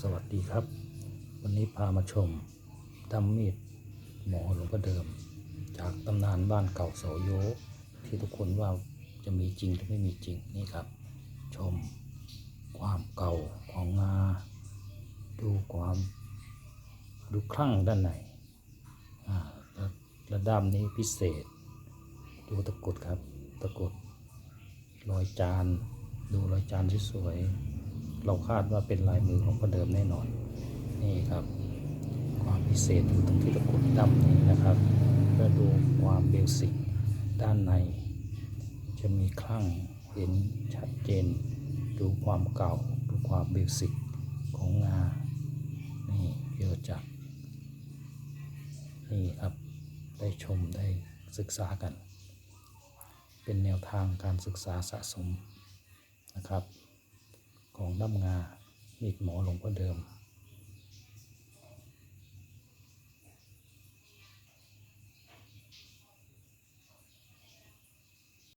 สวัสดีครับ วันนี้พามาชมดำมีดหมอหลวงพ่อเดิม จากตำนานบ้านเก่าเสาโยที่ทุกคนว่าจะมีจริงหรือไม่มีจริงนี่ครับ ชมความเก่าของงา ดูความดูคลั่งด้านในอ่าและและด้ามนี้พิเศษ ดูตะกุดครับ ตะกุดรอยจาน ดูรอยจานสวยๆ เราคาดว่าเป็นลายมือของพ่อเดิมแน่นอน นี่ครับ ความพิเศษอยู่ตรงที่ตะกรุดดำนี้นะครับแล้วดูความเบสิกด้านใน จะมีคลั่งเห็นชัดเจน ดูความเก่าดูความเบสิกของงา นี่เยอะจัดนี่ครับได้ชมได้ศึกษากัน เป็นแนวทางการศึกษาสะสมนะครับ ของด้ำงามีดหมอหลวงพ่อเดิม